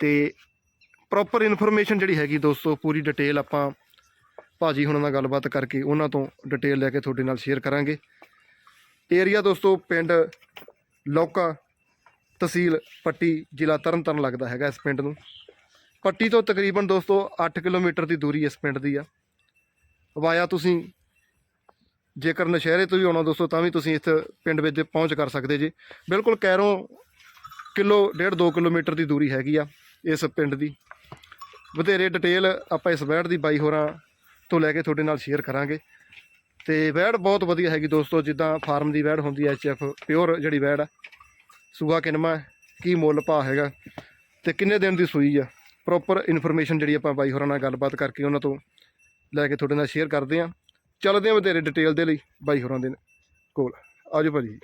ਤੇ proper information ਜਿਹੜੀ ਹੈਗੀ ਦੋਸਤੋ, ਪੂਰੀ ਡਿਟੇਲ ਆਪਾਂ ਭਾਜੀ ਹੁਣਾਂ ਨਾਲ ਗੱਲਬਾਤ ਕਰਕੇ ਉਹਨਾਂ ਤੋਂ ਡਿਟੇਲ ਲੈ ਕੇ ਤੁਹਾਡੇ ਨਾਲ ਸ਼ੇਅਰ ਕਰਾਂਗੇ। ਏਰੀਆ ਦੋਸਤੋ, ਪਿੰਡ ਲੌਕਾ ਤਹਿਸੀਲ ਪੱਟੀ, ਜ਼ਿਲ੍ਹਾ ਤਰਨਤਾਰਨ ਲੱਗਦਾ ਹੈਗਾ ਇਸ ਪਿੰਡ ਨੂੰ। ਪੱਟੀ ਤੋਂ ਤਕਰੀਬਨ ਦੋਸਤੋ 8 ਕਿਲੋਮੀਟਰ ਦੀ ਦੂਰੀ ਇਸ ਪਿੰਡ ਦੀ ਆ। ਵਾਇਆ ਤੁਸੀਂ ਜੇਕਰ ਨਸ਼ਹਿਰੇ ਤੋਂ ਵੀ ਆਉਣਾ ਦੋਸਤੋ, ਤਾਂ ਵੀ ਤੁਸੀਂ ਇਸ ਪਿੰਡ ਵਿੱਚ ਪਹੁੰਚ ਕਰ ਸਕਦੇ ਜੀ। ਬਿਲਕੁਲ ਕੈਰੋਂ ਕਿਲੋ, ਡੇਢ 2 ਕਿਲੋਮੀਟਰ ਦੀ ਦੂਰੀ ਹੈਗੀ ਆ। ਇਸ ਪਿੰਡ ਦੀ। ਵਧੇਰੇ ਡਿਟੇਲ ਆਪਾਂ ਇਸ ਵੈੜ ਦੀ ਬਾਈ ਹੋਰਾਂ ਤੋਂ ਲੈ ਕੇ ਤੁਹਾਡੇ ਨਾਲ ਸ਼ੇਅਰ ਕਰਾਂਗੇ। ਤੇ ਵੈੜ ਬਹੁਤ ਵਧੀਆ ਹੈਗੀ ਦੋਸਤੋ, ਜਿੱਦਾਂ ਫਾਰਮ ਦੀ ਵੈੜ ਹੁੰਦੀ ਹੈ ਐਚਐਫ ਪਿਓਰ ਜਿਹੜੀ ਵੈੜ ਆ ਸੂਆ ਕਿਨਮਾ, ਕੀ ਮੁੱਲ ਭਾਅ ਹੈਗਾ ਤੇ ਕਿੰਨੇ ਦਿਨ ਦੀ ਸੂਈ ਆ। ਪ੍ਰੋਪਰ ਇਨਫੋਰਮੇਸ਼ਨ ਜਿਹੜੀ ਆਪਾਂ ਬਾਈ ਹੋਰਾਂ ਨਾਲ ਗੱਲਬਾਤ ਕਰਕੇ ਉਹਨਾਂ ਤੋਂ ਲੈ ਕੇ ਤੁਹਾਡੇ ਨਾਲ ਸ਼ੇਅਰ ਕਰਦੇ ਹਾਂ। ਚੱਲਦੇ ਹਾਂ ਵਧੇਰੇ ਡਿਟੇਲ ਦੇ ਲਈ ਬਾਈ ਹੋਰਾਂ ਦੇ ਕੋਲ। ਆਜੋ ਭਾਜੀ।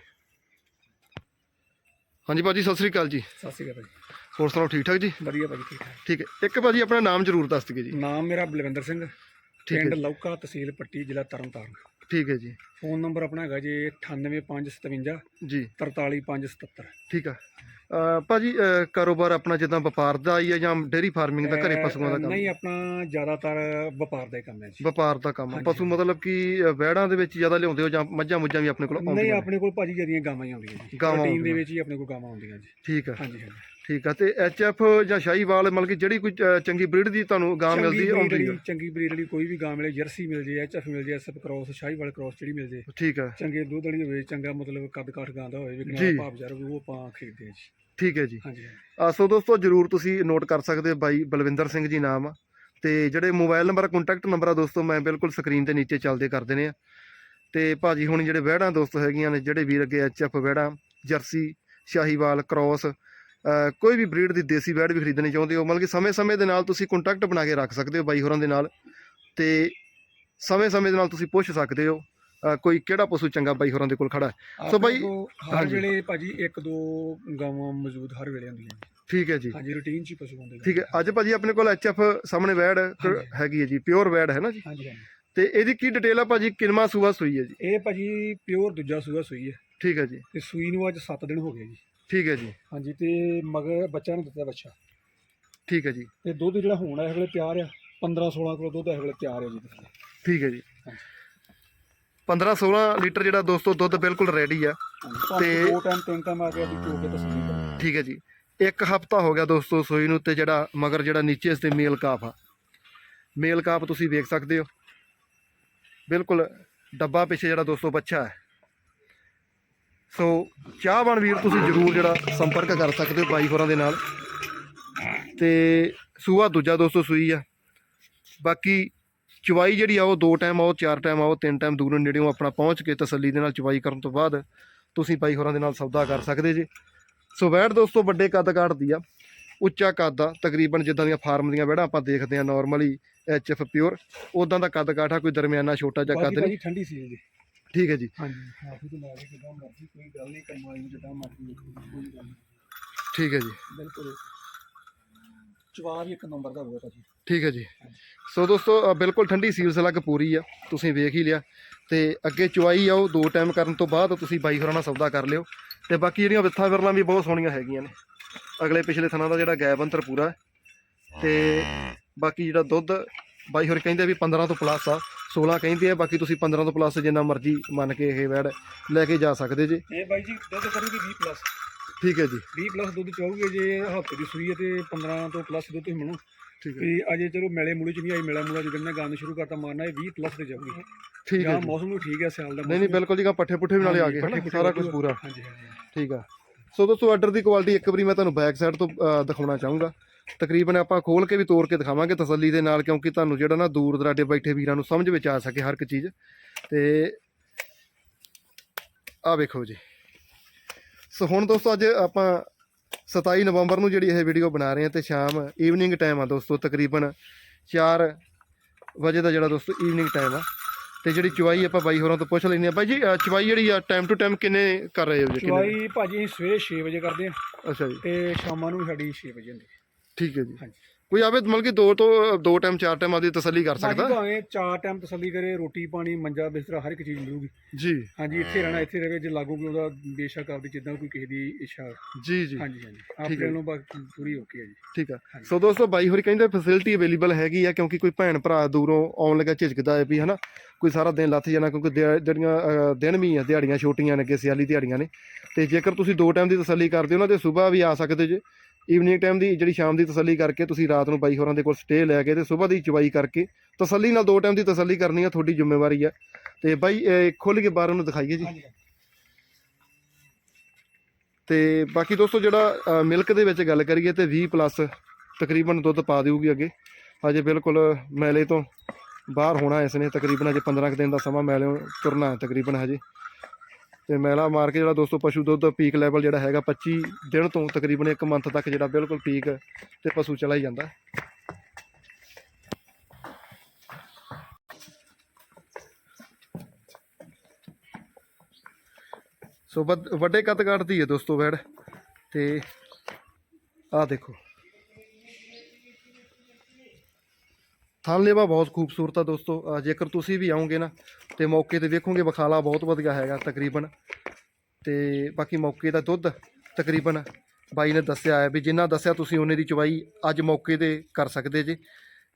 ਹਾਂਜੀ ਭਾਜੀ, ਸਤਿ ਸ੍ਰੀ ਅਕਾਲ ਜੀ। ਸਤਿ ਸ਼੍ਰੀ ਅਕਾਲ ਭਾਜੀ। ਹੋਰ ਸੁਣਾਓ ਠੀਕ ਠਾਕ ਜੀ? ਵਧੀਆ ਭਾਜੀ ਠੀਕ ਠਾਕ। ਠੀਕ ਹੈ। ਇੱਕ ਭਾਜੀ ਆਪਣਾ ਨਾਮ ਜ਼ਰੂਰ ਦੱਸ ਦਿਓ ਜੀ। ਨਾਮ ਮੇਰਾ ਬਲਵਿੰਦਰ ਸਿੰਘ ਠੀਕ ਹੈ ਪਿੰਡ। ਲੌਕਾ ਤਹਿਸੀਲ ਪੱਟੀ ਜ਼ਿਲ੍ਹਾ ਤਰਨਤਾਰਨ। ਠੀਕ ਹੈ ਜੀ। ਫੋਨ ਨੰਬਰ ਆਪਣਾ ਹੈਗਾ ਜੀ 98557 ਜੀ। 43577 ਠੀਕ ਆ। ਅਹ ਭਾਜੀ ਅਹ ਕਾਰੋਬਾਰ ਆਪਣਾ ਜਿੱਦਾਂ ਵਪਾਰ ਦਾ ਹੀ ਆ ਜਾਂ ਡੇਰੀ ਫਾਰਮਿੰਗ ਦਾ ਘਰੇ ਪਸ਼ੂਆਂ ਦਾ ਕੰਮ? ਨਹੀਂ ਆਪਣਾ ਜ਼ਿਆਦਾਤਰ ਵਪਾਰ ਦਾ ਹੀ ਕੰਮ ਹੈ ਜੀ। ਵਪਾਰ ਦਾ ਕੰਮ ਆ। ਪਸ਼ੂ ਮਤਲਬ ਕਿ ਅਹ, ਵਹਿੜਾਂ ਦੇ ਵਿੱਚ ਜ਼ਿਆਦਾ ਲਿਆਉਂਦੇ ਹੋ ਜਾਂ ਮੱਝਾਂ ਮੁੱਝਾਂ ਵੀ ਆਪਣੇ ਕੋਲ ਨਹੀਂ ਆਉਂਦੀਆਂ? ਨੇ? ਆਪਣੇ ਕੋਲ ਭਾਜੀ ਜਿਹੜੀਆਂ ਗਾਵਾਂ ਹੀ ਆਉਂਦੀਆਂ ਜੀ। ਗਾਵਾਂ ਦੇ ਆਉਂਦੀਆਂ। ਵਿੱਚ ਹੀ ਆਪਣੇ ਕੋਲ ਗਾਵਾਂ ਆਉਂਦੀਆਂ ਜੀ। ਠੀਕ ਆ। ਹਾਂਜੀ ਹਾਂਜੀ। ਠੀਕ ਆ। ਤੇ ਐਚਐਫ ਜਾਂ ਸ਼ਾਹੀਵਾਲ ਮਤਲਬ ਕਿ ਜਿਹੜੀ ਕੋਈ ਅਹ, ਚੰਗੀ ਬਰੀਡ ਦੀ ਤੁਹਾਨੂੰ ਗਾਂ ਚੰਗੀ ਮਿਲਦੀ ਹੈ breed ਆਉਂਦੀ ਵਾਲੀ- ਆ ਚੰਗੀ ਬਰੀਡ ਵਾਲੀ ਕੋਈ ਵੀ ਗਾਂ ਮਿਲੇ ਜਰਸੀ ਮਿਲ ਜੇ ਐਚਐਫ ਮਿਲ ਜੇ ਐਸਐਫ ਕ੍ਰੋਸ ਸ਼ਾਹੀਵਾਲ ਕ੍ਰੋਸ ਜਿਹੜੀ ਮਿਲ ਜੇ ਠੀਕ ਆ। ਚੰਗੇ ਦੁੱਧ ਵਾਲੀ ਹੋਵੇ ਚੰਗਾ ਮਤਲਬ ਕੱਦ ਕਾਠ ਗਾਂ ਦਾ ਹੋਵੇ ਜੀ। ਵਿਕਣਾ ਭਾਵ ਜਰ ਉਹ ਆਪਾਂ ਖਰੀਦਦੇ ਹਾਂ ਜੀ। ਠੀਕ ਹੈ ਜੀ। ਹਾਂਜੀ ਹਾਂਜੀ। ਸੋ ਦੋਸਤੋ ਜਰੂਰ ਤੁਸੀਂ ਨੋਟ ਕਰ ਸਕਦੇ ਹੋ ਬਾਈ ਬਲਵਿੰਦਰ ਸਿੰਘ ਜੀ ਨਾਮ ਆ। ਤੇ ਜਿਹੜੇ ਮੋਬਾਈਲ ਨੰਬਰ ਕੰਟੈਕਟ ਨੰਬਰ ਆ ਦੋਸਤੋ ਮੈਂ ਬਿਲਕੁਲ ਸਕਰੀਨ ਤੇ ਨੀਚੇ ਚੱਲਦੇ ਕਰ ਦੇਣੇ ਆ। ਤੇ ਭਾਜੀ ਹੁਣ ਜਿਹੜੇ ਵਹਿੜਾਂ ਦੋਸਤੋ ਹੈਗੀਆਂ ਨੇ ਜਿਹੜੇ ਵੀਰ ਅੱਗੇ ਐਚਐਫ ਵਹਿੜਾਂ ਜਰਸੀ ਸ਼ਾਹੀਵਾਲ ਕ੍ਰੋਸ ਅਹ ਕੋਈ ਵੀ ਬਰੀਡ ਦੀ ਦੇਸੀ ਵਹਿੜ ਵੀ ਖਰੀਦਣੀ ਚਾਹੁੰਦੇ ਹੋ ਮਤਲਬ ਕਿ ਸਮੇਂ-ਸਮੇਂ ਦੇ ਨਾਲ ਤੁਸੀਂ ਕੰਟੈਕਟ ਬਣਾ ਕੇ ਰੱਖ ਸਕਦੇ ਹੋ ਬਾਈ ਹੋਰਾਂ ਦੇ ਨਾਲ। ਤੇ ਸਮੇਂ-ਸਮੇਂ ਦੇ ਨਾਲ ਤੁਸੀਂ ਪੁੱਛ ਸਕਦੇ ਹੋ ਕੋਈ ਕਿਹੜਾ ਪਸ਼ੂ ਚੰਗਾ ਬਾਈ ਹੋਰਾਂ ਦੇ ਕੋਲ ਖੜਾ ਹੈ? ਸੋ ਬਾਈ- ਹਰ ਹਾਂਜੀ। ਵੇਲੇ ਭਾਜੀ ਇੱਕ ਦੋ ਗਾਵਾਂ ਮੌਜੂਦ ਹਰ ਵੇਲੇ ਹੁੰਦੀਆਂ ਨੇ। ਠੀਕ ਹੈ ਜੀ। ਹਾਂਜੀ ਰੂਟੀਨ ਚ ਹੀ ਪਸ਼ੂ ਹੁੰਦੇ ਨੇ। ਠੀਕ ਹੈ ਅੱਜ ਭਾਜੀ ਆਪਣੇ ਕੋਲ ਐਚਐਫ ਸਾਹਮਣੇ ਵੈੜ ਕ- ਹਾਂਜੀ। ਹੈਗੀ ਹੈ ਜੀ ਪਿਓਰ ਵੈੜ ਹੈ ਨਾ ਜੀ? ਹਾਂਜੀ ਹਾਂਜੀ। ਤੇ ਇਹਦੀ ਕੀ ਡਿਟੇਲ ਆ ਭਾਜੀ? ਕਿਨਮਾ ਸੂਆ ਸੂਈ ਹੈ ਜੀ? ਇਹ ਭਾਜੀ ਪਿਓਰ ਦੂਜਾ ਸੂਆ ਸੂਈ ਹੈ। ਠੀਕ ਹੈ ਜੀ। ਤੇ ਸੂਈ ਨੂੰ ਅੱਜ 7 ਦਿਨ ਹੋ ਗਏ ਜੀ। ਠੀਕ ਹੈ ਜੀ। ਹਾਂਜੀ ਤੇ ਮਗਰ ਬੱਚਾ ਨੇ ਦਿੱਤਾ ਬੱਚਾ। ਠੀਕ ਹੈ ਜੀ। ਤੇ ਦੁੱਧ ਜਿਹੜਾ ਹੁਣ ਇਸ ਵੇਲੇ ਤਿਆਰ ਆ। 15 16 ਕਿਲੋ ਦੁੱਧ ਇਸ ਵੇਲੇ ਤਿਆਰ ਹੈ ਜੀ। ਠੀਕ ਹੈ ਜੀ। ਹਾਂਜੀ। 15 16 ਲੀਟਰ ਜਿਹੜਾ ਦੋਸਤੋ ਦੁੱਧ ਬਿਲਕੁਲ ਰੈਡੀ ਆ। ਤੇ ਦੋ ਟਾਈਮ ਤਿੰਨ ਟਾਈਮ ਆ ਕੇ ਅਸੀਂ ਚੋ ਕੇ ਤਸੱਲੀ ਕਰੋ। ਠੀਕ ਹੈ ਜੀ। ਇੱਕ ਹਫਤਾ ਹੋ ਗਿਆ ਦੋਸਤੋ ਸੂਈ ਨੂੰ ਤੇ ਜਿਹੜਾ ਮਗਰ ਜਿਹੜਾ ਨੀਚੇ ਇਸ ਤੇ ਮੇਲ ਕਾਫ ਆ। ਮੇਲ ਕਾਫ ਤੁਸੀਂ ਵੇਖ ਸਕਦੇ ਹੋ। ਬਿਲਕੁਲ ਡੱਬਾ ਪਿੱਛੇ ਜਿਹੜਾ ਦੋਸਤੋ ਬੱਚਾ ਹੈ। ਸੋ ਚਾਹਵਾਨ ਵੀਰ ਤੁਸੀਂ ਜਰੂਰ ਜਿਹੜਾ ਸੰਪਰਕ ਕਰ ਸਕਦੇ ਹੋ ਬਾਈ ਹੋਰਾਂ ਦੇ ਨਾਲ। ਤੇ ਸੂਆ ਦੂਜਾ ਦੋਸਤੋ ਸੂਈ ਆ। ਬਾਕੀ ਚਵਾਈ ਜਿਹੜੀ ਆ ਉਹ ਦੋ ਟਾਈਮ ਆਓ ਚਾਰ ਟਾਈਮ ਆਓ ਤਿੰਨ ਟਾਈਮ ਦੂਰੋਂ ਨੇੜਿਓਂ ਆਪਣਾ ਪਹੁੰਚ ਕੇ ਤਸੱਲੀ ਦੇ ਨਾਲ ਚਵਾਈ ਕਰਨ ਤੋਂ ਬਾਅਦ ਤੁਸੀਂ ਬਾਈ ਹੋਰਾਂ ਦੇ ਨਾਲ ਸੌਦਾ ਕਰ ਸਕਦੇ ਜੇ। ਸੋ ਵੈੜ ਦੋਸਤੋ ਵੱਡੇ ਕੱਦ ਕਾਟਦੀ ਆ ਉੱਚਾ ਕੱਦ ਆ ਤਕਰੀਬਨ ਜਿੱਦਾਂ ਦੀਆਂ ਫਾਰਮ ਦੀਆਂ ਵੈੜਾਂ ਆਪਾਂ ਦੇਖਦੇ ਆ ਨਾਰਮਲੀ ਐਚਐਫ ਪਿਓਰ ਉਦਾਂ ਦਾ ਕੱਦ ਕਾਠਾ ਕੋਈ ਦਰਮਿਆਨਾ ਛੋਟਾ ਜਿਹਾ ਕੱਦ ਨਹੀਂ। ਠੰਡੀ ਸੀ ਜੀ ਠੀਕ ਹੈ ਜੀ। ਠੀਕ ਹੈ ਜੀ। ਬਿਲਕੁਲ। ਵੀ ਇੱਕ ਨੰਬਰ ਦਾ ਹੋਊਗਾ ਭਾਜੀ। ਠੀਕ ਹੈ ਜੀ। ਸੋ ਦੋਸਤੋ ਅ, ਬਿਲਕੁਲ ਠੰਡੀ ਸੀਲ ਸਲੱਗ ਪੂਰੀ ਆ ਤੁਸੀਂ ਵੇਖ ਹੀ ਲਿਆ। ਤੇ ਅੱਗੇ ਚੁਆਈ ਆ ਉਹ ਦੋ ਟਾਈਮ ਕਰਨ ਤੋਂ ਬਾਅਦ ਤੁਸੀਂ ਬਾਈ ਹੋਰਾਂ ਨਾਲ ਸੌਦਾ ਕਰ ਲਿਓ। ਤੇ ਬਾਕੀ ਜਿਹੜੀਆਂ ਵਿੱਥਾਂ ਵਿਰਲਾਂ ਵੀ ਬਹੁਤ ਸੋਹਣੀਆਂ ਹੈਗੀਆਂ ਨੇ। ਅਗਲੇ ਪਿਛਲੇ ਥਣਾ ਦਾ ਜਿਹੜਾ ਗੈਪ ਅੰਤਰ ਪੂਰਾ ਹੈ। ਤੇ ਬਾਕੀ ਜਿਹੜਾ ਦੁੱਧ ਬਾਈ ਹੋਰ ਕਹਿੰਦੇ ਵੀ 15 ਤੋਂ ਪਲੱਸ ਆ 16 ਕਹਿੰਦੇ ਆ ਬਾਕੀ ਤੁਸੀਂ 15 ਤੋਂ ਪਲੱਸ ਜਿੰਨਾ ਮਰਜ਼ੀ ਮੰਨ ਕੇ ਇਹ ਵੈੜ ਲੈ ਕੇ ਜਾ ਸਕਦੇ ਜੇ। ਇਹ ਬਾਈ ਜੀ ਦੁੱਧ ਕਰੂਗੀ 20 ਪਲੱਸ ਠੀਕ ਹੈ ਜੀ। 20 ਪਲੱਸ ਦੁੱਧ ਚਾਹੋਗੇ ਜੇ ਹਫ਼ਤੇ ਦੀ ਸੂਈ ਹੈ ਤੇ 15 ਤੋਂ ਪਲੱਸ ਦੁੱਧ ਤੁਸੀਂ ਮਣੋ ਠੀਕ ਹੈ ਤੇ ਅਜੇ ਚਲੋ ਮੇਲੇ ਮੂਲੇ ਚ ਨਹੀਂ ਆਈ ਮੇਲਾ ਮੂਲਾ ਜਦੋਂ ਮੈਂ ਗੰਦ ਸ਼ੁਰੂ ਕਰਤਾ ਮਾਰਨਾ ਇਹ 20 ਪਲੱਸ ਤੇ ਜਾਊਗੀ। ਠੀਕ ਹੈ ਜਾਂ ਜੀ। ਮੌਸਮ ਨੂੰ ਠੀਕ ਹੈ ਸਿਆਲ ਦਾ ਨਹੀਂ ਨਹੀਂ ਬਿਲਕੁਲ ਜੀ ਗਾ ਪੱਠੇ ਪੁੱਠੇ ਵੀ ਨਾਲੇ ਆ ਗਏ ਹਨਾ ਪੁੱਠੇ ਸਾਰਾ ਕੁਝ। ਪੂਰਾ। ਹਾਂਜੀ ਹਾਂਜੀ। ਠੀਕ ਆ। ਸੋ ਦੋਸਤੋ ਆਰਡਰ ਦੀ ਕੁਆਲਿਟੀ ਇੱਕ ਵਾਰੀ ਮੈਂ ਤੁਹਾਨੂੰ ਬੈਕ ਸਾਈਡ ਤੋਂ ਅ, ਦਿਖਾਉਣਾ ਚਾਹੂੰਗਾ। ਤਕਰੀਬਨ ਆਪਾਂ ਖੋਲ ਕੇ ਵੀ ਤੋੜ ਕੇ ਦਿਖਾਵਾਂਗੇ ਤਸੱਲੀ ਦੇ ਨਾਲ ਕਿਉਂਕਿ ਤੁਹਾਨੂੰ ਜਿਹੜਾ ਨਾ ਦੂਰ ਦਰਾਡੇ ਬੈਠੇ ਵੀਰਾਂ ਨੂੰ ਸਮਝ ਵਿੱਚ ਆ ਸਕੇ ਹਰ ਇੱਕ ਚੀਜ਼। ਤੇ ਆ ਵੇਖੋ ਜੀ। ਸੋ ਹੁਣ ਦੋਸਤੋ ਅੱਜ ਆਪਾਂ 27 ਨਵੰਬਰ ਨੂੰ ਜਿਹੜੀ ਇਹ ਵੀਡੀਓ ਬਣਾ ਰਹੇ ਹਾਂ ਤੇ ਸ਼ਾਮ ਈਵਨਿੰਗ ਟਾਈਮ ਆ ਦੋਸਤੋ ਤਕਰੀਬਨ 4 ਵਜੇ ਦਾ ਜਿਹੜਾ ਦੋਸਤੋ ਈਵਨਿੰਗ ਟਾਈਮ ਆ। ਤੇ ਜਿਹੜੀ ਚੁਆਈ ਆਪਾਂ ਬਾਈ ਹੋਰਾਂ ਤੋਂ ਪੁੱਛ ਲੈਂਦੇ ਆ ਬਾਈ ਜੀ ਅ, ਚੁਆਈ ਜਿਹੜੀ ਆ ਟਾਈਮ ਟੂ ਟਾਈਮ ਕਿੰਨੇ ਕਰ ਰਹੇ ਹੋ ਜੀ? ਚਵਾਈ ਭਾਜੀ ਅਸੀਂ ਸਵੇਰੇ 6 ਵਜੇ ਕਰਦੇ ਆ ਅੱਛਾ ਜੀ। ਤੇ ਸ਼ਾਮਾਂ ਨੂੰ ਸਾਡੀ 6 ਵਜੇ ਹੁੰਦੀ ਠੀਕ ਹੈ ਜੀ। ਹਾਂਜੀ। ਕੋਈ ਆਵੇ ਮਤਲਬ ਕਿ ਦੋ ਤੋਂ ਦੋ ਟਾਈਮ ਚਾਰ ਟਾਈਮ ਆਦੀ ਤਸੱਲੀ ਕਰ ਸਕਦਾ। ਭਾਵੇਂ ਚਾਰ ਟਾਈਮ ਤਸੱਲੀ ਕਰੇ ਰੋਟੀ ਪਾਣੀ ਮੰਜਾ ਬਿਸਤਰਾ ਹਰ ਇੱਕ ਚੀਜ਼ ਮਿਲੂਗੀ। ਜੀ। ਹਾਂਜੀ ਇੱਥੇ ਰਹਿਣਾ ਇੱਥੇ ਰਵੇ ਜੇ ਲਾਗੂ ਕੋਈ ਉਹਦਾ ਬੇਸ਼ੱਕ ਆਪਦੀ ਜਿੱਦਾਂ ਕੋਈ ਕਿਸੇ ਦੀ ਇੱਛਾ ਜੀ ਜੀ। ਹਾਂਜੀ ਹਾਂਜੀ। ਆਪਣੇ। ਨੂੰ ਬਾਕੀ ਪੂਰੀ ਓਕੇ ਹੈ ਜੀ। ਠੀਕ ਆ। ਸੋ ਦੋਸਤੋ ਬਾਈ ਹੋਰੀ ਕਹਿੰਦੇ ਫੈਸਿਲਿਟੀ ਅਵੇਲੇਬਲ ਹੈਗੀ ਆ ਕਿਉਂਕਿ ਕੋਈ ਭੈਣ ਭਰਾ ਦੂਰੋਂ ਆਉਣ ਲੱਗਾ ਝਿਜਕਦਾ ਹੈ ਵੀ ਹਨਾ? ਕੋਈ ਸਾਰਾ ਦਿਨ ਲੱਥ ਜਾਣਾ ਕਿਉਂਕਿ ਜਿਹੜੀਆਂ ਦਿਨ ਵੀ ਆ ਦਿਹਾੜੀਆਂ ਛੋਟੀਆਂ ਨੇ ਅੱਗੇ ਸਿਆਲੀ ਦਿਹਾੜੀਆਂ ਨੇ। ਤੇ ਜੇਕਰ ਤੁਸੀਂ ਦੋ ਟਾਈਮ ਦੀ ਤਸੱਲੀ ਕਰਦੇ ਹੋ ਨਾ ਤੇ ਸਵੇਰ ਵੀ ਆ ਸਕਦੇ ਜੇ। ਈਵਨਿੰਗ ਟਾਈਮ ਦੀ ਜਿਹੜੀ ਸ਼ਾਮ ਦੀ ਤਸੱਲੀ ਕਰਕੇ ਤੁਸੀਂ ਰਾਤ ਨੂੰ ਬਾਈ ਹੋਰਾਂ ਦੇ ਕੋਲ ਸਟੇ ਲੈ ਕੇ ਤੇ ਸਵੇਰ ਦੀ ਚਵਾਈ ਕਰਕੇ ਤਸੱਲੀ ਨਾਲ ਦੋ ਟਾਈਮ ਦੀ ਤਸੱਲੀ ਕਰਨੀ ਆ, ਤੁਹਾਡੀ ਜ਼ਿੰਮੇਵਾਰੀ ਆ। ਤੇ ਬਾਈ, ਇਹ ਖੁੱਲ ਕੇ ਬਾਹਰ ਨੂੰ ਦਿਖਾਈਏ ਜੀ। ਹਾਂਜੀ ਤੇ ਬਾਕੀ ਦੋਸਤੋ ਜਿਹੜਾ ਮਿਲਕ ਦੇ ਵਿੱਚ ਗੱਲ ਕਰੀਏ ਤੇ 20 ਪਲੱਸ ਤਕਰੀਬਨ ਦੁੱਧ ਪਾ ਦੇਊਗੀ ਅੱਗੇ। ਹਜੇ ਬਿਲਕੁਲ ਮੈਲੇ ਤੋਂ ਬਾਹਰ ਹੋਣਾ ਇਸ ਨੇ, ਤਕਰੀਬਨ ਅਜੇ 15 ਕੁ ਦਿਨ ਦਾ ਸਮਾਂ ਮੈਲੇ ਤੁਰਨਾ ਹੈ ਤਕਰੀਬਨ ਹਜੇ। ਤੇ ਮੈਲਾ ਮਾਰ ਕੇ ਜਿਹੜਾ ਦੋਸਤੋ ਪਸ਼ੂ ਦੁੱਧ ਪੀਕ ਲੈਵਲ ਜਿਹੜਾ ਹੈਗਾ 25 ਦਿਨ ਤੋਂ ਤਕਰੀਬਨ 1 ਮੰਥ ਤੱਕ ਜਿਹੜਾ ਬਿਲਕੁਲ ਪੀਕ ਤੇ ਪਸ਼ੂ ਚਲਾ ਹੀ ਜਾਂਦਾ। ਸੋ ਵੱਡੇ ਕੱਦ ਕੱਟਦੀ ਹੈ ਦੋਸਤੋ ਵੈੜ ਤੇ ਆਹ ਦੇਖੋ। ਥਣ ਬਹੁਤ ਖੂਬਸੂਰਤ ਆ ਦੋਸਤੋ। ਜੇਕਰ ਤੁਸੀਂ ਵੀ ਆਉਂਗੇ ਨਾ, ਤੇ ਮੌਕੇ ਤੇ ਵੇਖੋਗੇ ਬਖਾਲਾ ਬਹੁਤ ਵਧੀਆ ਹੈਗਾ ਤਕਰੀਬਨ। ਤੇ ਬਾਕੀ ਮੌਕੇ ਦਾ ਦੁੱਧ ਤਕਰੀਬਨ ਬਾਈ ਨੇ ਦੱਸਿਆ ਹੈ ਵੀ ਜਿੰਨਾ ਦੱਸਿਆ ਤੁਸੀਂ ਉਹਨੇ ਦੀ ਚਵਾਈ ਅੱਜ ਮੌਕੇ ਤੇ ਕਰ ਸਕਦੇ ਜੇ।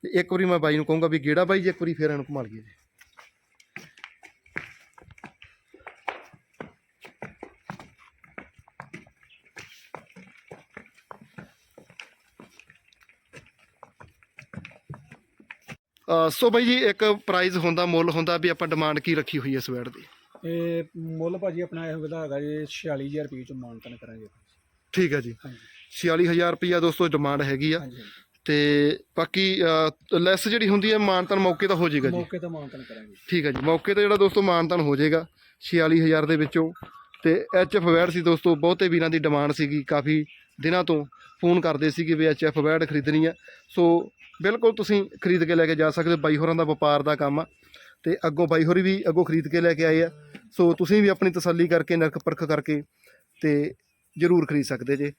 ਇੱਕ ਵਾਰੀ ਮੈਂ ਬਾਈ ਨੂੰ ਕਹੂੰਗਾ ਵੀ ਗੇੜਾ ਬਾਈ, ਜੀ ਇੱਕ ਵਾਰੀ ਫੇਰ ਇਹਨੂੰ ਘੁਮਾ ਲਈਏ ਜੀ। ਸੋ ਬਾਈ ਜੀ ਇੱਕ ਪ੍ਰਾਈਜ਼ ਹੁੰਦਾ ਮੁੱਲ ਹੁੰਦਾ ਵੀ ਆਪਾਂ ਡਿਮਾਂਡ ਕੀ ਰੱਖੀ ਹੋਈ ਹੈ ਇਸ ਵੈੜ ਦੀ? ਇਹ ਮੁੱਲ ਭਾਜੀ ਆਪਣਾ ਇਹ ਹੈਗਾ ਜੀ 46000 ਰੁਪਏ ਚ ਮਾਨਤਨ ਕਰਾਂਗੇ ਠੀਕ ਹੈ ਜੀ। ਹਾਂਜੀ। 46000 ਰੁਪਈਆ ਦੋਸਤੋ ਡਿਮਾਂਡ ਹੈਗੀ ਆ। ਤੇ ਬਾਕੀ ਲੈਸ ਜਿਹੜੀ ਹੁੰਦੀ ਹੈ ਮਾਨਤਨ ਮੌਕੇ ਤਾਂ ਹੋ ਜਾਏਗਾ ਜੀ। ਮੌਕੇ ਤੇ ਮਾਨਤਨ ਕਰਾਂਗੇ। ਠੀਕ ਹੈ ਜੀ। ਮੌਕੇ ਤੇ ਜਿਹੜਾ ਦੋਸਤੋ ਮਾਨਤਨ ਹੋ ਜਾਏਗਾ 46000 ਦੇ ਵਿੱਚੋਂ। ਤੇ ਐਚਐਫ ਵੈਡ ਸੀ ਦੋਸਤੋ ਬਹੁਤੇ ਵੀਰਾਂ ਦੀ ਡਿਮਾਂਡ ਸੀਗੀ ਕਾਫੀ ਦਿਨਾਂ ਤੋਂ ਫੋਨ ਕਰਦੇ ਸੀਗੇ ਵੀ ਐਚਐਫ ਵੈਡ ਖਰੀਦਣੀ ਆ। ਸੋ ਬਿਲਕੁਲ ਤੁਸੀਂ ਖਰੀਦ ਕੇ ਲੈ ਕੇ ਜਾ ਸਕਦੇ ਹੋ। ਬਾਈ ਹੋਰਾਂ ਦਾ ਵਪਾਰ ਦਾ ਕੰਮ ਆ। ਤੇ ਅੱਗੋਂ ਬਾਈ ਹੋਰੀ ਵੀ ਅੱਗੋਂ ਖਰੀਦ ਕੇ ਲੈ ਕੇ ਆਏ ਆ। ਸੋ ਤੁਸੀਂ ਵੀ ਆਪਣੀ ਤਸੱਲੀ ਕਰਕੇ, ਨਰਕ ਪਰਖ ਕਰਕੇ ਤੇ ਜ਼ਰੂਰ ਖਰੀਦ ਸਕਦੇ ਜੇ।